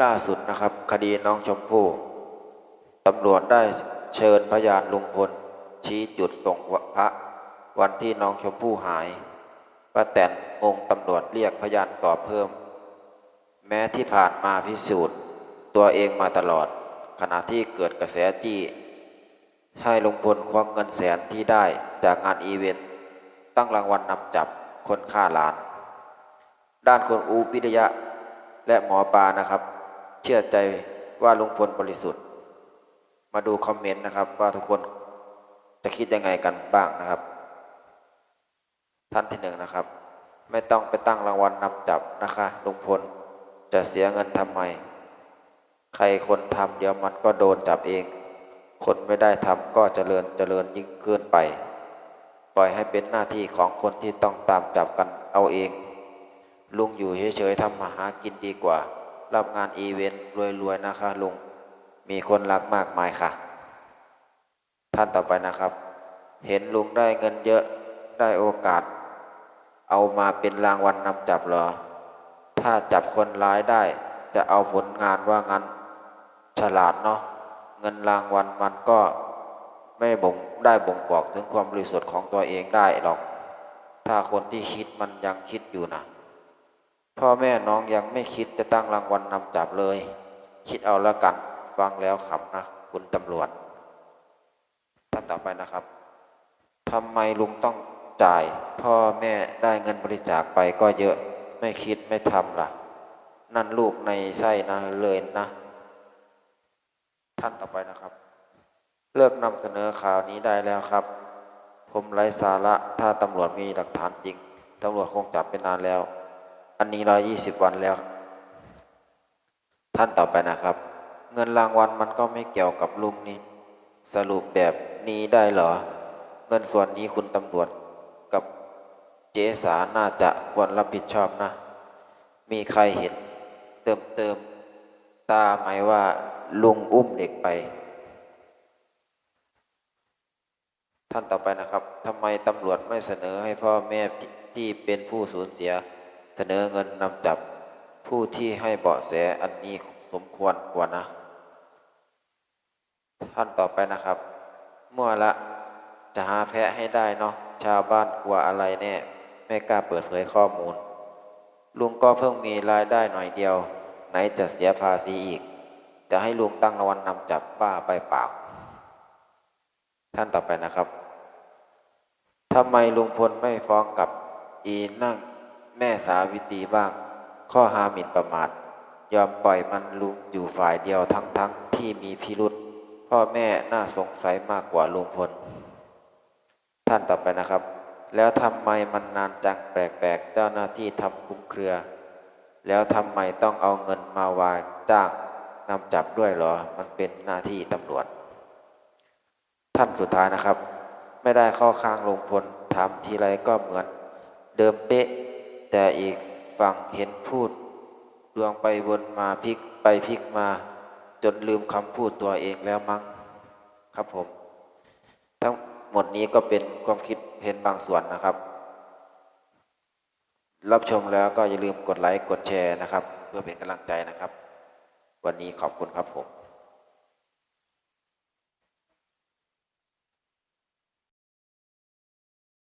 ล่าสุดนะครับ คดีน้องชมพู่ตำรวจได้เชิญพยานลุงพล ชี้จุดส่งพระวันที่น้องชมพู่หายป้าแตนองตำรวจเรียกพยานสอบเพิ่ม แม้ที่ผ่านมาพิสูจน์ ตัวเองมาตลอด ขณะที่เกิดกระแสจี้ ให้ลุงพลควักเงินแสนที่ได้จากงานอีเวนต์ตั้งรางวัลนำจับคนฆ่าหลาน ด้านคนอูปิทยะและหมอปานะครับ เชื่อใจว่าลุงพลบริสุทธิ์ มาดูคอมเมนต์นะครับ ว่าทุกคนจะคิดยังไงกันบ้างนะครับ ท่านที่หนึ่งนะครับ ไม่ต้องไปตั้งรางวัลนำจับนะคะลุงพลจะเสียเงินทำไม ใครคนทำเดี๋ยวมันก็โดนจับเอง คนไม่ได้ทำก็เจริญเจริญยิ่งขึ้นไป ปล่อยให้เป็นหน้าที่ของคนที่ต้องตามจับกันเอาเอง ลุงอยู่เฉยๆทำมาหากินดีกว่า รับงานอีเวนต์รวยๆนะคะลุง มีคนรักมากมายค่ะ ท่านต่อไปนะครับ เห็นลุงได้เงินเยอะได้โอกาส เอามาเป็นรางวัลนำจับเหรอ ถ้าจับคนร้ายได้ จะเอาผลงานว่างั้น ฉลาดเนาะเงินรางวัลมันก็ไม่บ่งได้บ่งบอกถึงความบริสุทธิ์ของตัวเองได้หรอก ถ้าคนที่คิดมันยังคิดอยู่นะ พ่อแม่น้องยังไม่คิดจะตั้งรางวัลนำจับเลย คิดเอาละกันฟังแล้วขำนะคุณตำรวจท่านต่อไปนะครับทำไมลุงต้องจ่าย พ่อแม่ได้เงินบริจาคไปก็เยอะไม่คิดไม่ทำล่ะ นั่นลูกในไส้นะเลยนะ ท่านต่อไปนะครับ เลิกนำเสนอข่าวนี้ได้แล้วครับ ผมไร้สาระถ้าตำรวจมีหลักฐานจริงตำรวจคงจับไปนานแล้ว อันนี้ร้อยี่สิบวันแล้ว ท่านต่อไปนะครับ เงินรางวัลมันก็ไม่เกี่ยวกับลุงนี่สรุปแบบนี้ได้เหรอ เงินส่วนนี้คุณตำรวจกับเจสาน่าจะควรรับผิดชอบนะ มีใครเห็นเติมเติมตาไหมว่าลุงอุ้มเด็กไป ท่านต่อไปนะครับทำไมตำรวจไม่เสนอให้พ่อแม่ที่เป็นผู้สูญเสีย นอเงินนำจับผู้ที่ให้เบาะแสอันนี้สมควรกว่านะ ท่านต่อไปนะครับ มั่วละจะหาแพะให้ได้เนาะชาวบ้านกลัวอะไรแน่ไม่กล้าเปิดเผยข้อมูล ลุงก็เพิ่งมีรายได้หน่อยเดียว ไหนจะเสียภาษีอีก จะให้ลุงตั้งรางวัลนำจับบ้าไปเปล่าท่านต่อไปนะครับทำไมลุงพลไม่ฟ้องกับอีนั่ง ม่สาวิตรีบ้าง ข้อหาหมิ่นประมาท ยอมปล่อยมันลุงอยู่ฝ่ายเดียวทั้งๆทที่มีพิรุษพ่อแม่น่าสงสัยมากกว่าลุงพล ท่านต่อไปนะครับ แล้วทำไมมันนานจังแปลกๆ เจ้าหน้าที่ทำคลุมเครือ แล้วทำไมต้องเอาเงินมาวางจ้างนำจับด้วยหรอ มันเป็นหน้าที่ตำรวจ ท่านสุดท้ายนะครับ ไม่ได้เข้าข้างลุงพลถามทีไรก็เหมือน เดิมเป๊ะ แต่อีกฝั่งเห็นพูดดวงไปวนมาพลิกไปพลิกมา จนลืมคำพูดตัวเองแล้วมั้งครับผม ทั้งหมดนี้ก็เป็นความคิดเห็นบางส่วนนะครับ รับชมแล้วก็อย่าลืมกดไลค์กดแชร์นะครับ เพื่อเป็นกำลังใจนะครับ วันนี้ขอบคุณครับผม